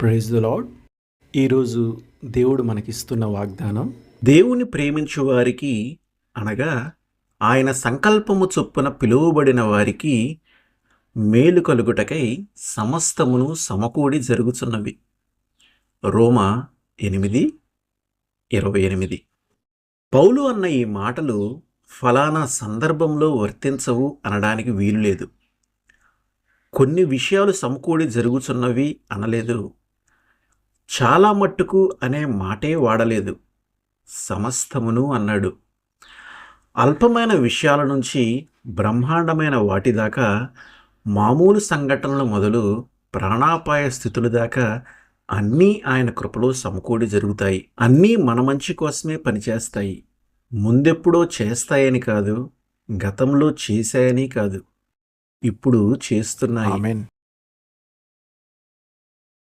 Praise the lord ఈరోజు దేవుడు మనకిస్తున్న వాగ్దానం దేవుని ప్రేమించు వారికి అనగా ఆయన సంకల్పము చొప్పున పిలువబడిన వారికి మేలు కలుగుటకై సమస్తమును సమకూడి జరుగుతున్నవి రోమా ఎనిమిది ఇరవై ఎనిమిది. పౌలు అన్న ఈ మాటలు ఫలానా సందర్భంలో వర్తించవు అనడానికి వీలు లేదు. కొన్ని విషయాలు సమకూడి జరుగుతున్నవి అనలేదు. చాలా మట్టుకు అనే మాటే వాడలేదు. సమస్తమును అన్నాడు. అల్పమైన విషయాల నుంచి బ్రహ్మాండమైన వాటి దాకా మామూలు సంఘటనలు మొదలు ప్రాణాపాయ స్థితుల దాకా అన్నీ ఆయన కృపలో సమకూడి జరుగుతాయి. అన్నీ మన మంచి కోసమే పనిచేస్తాయి. ముందెప్పుడో చేస్తాయని కాదు గతంలో చేశాయని కాదు ఇప్పుడు చేస్తున్నాయి.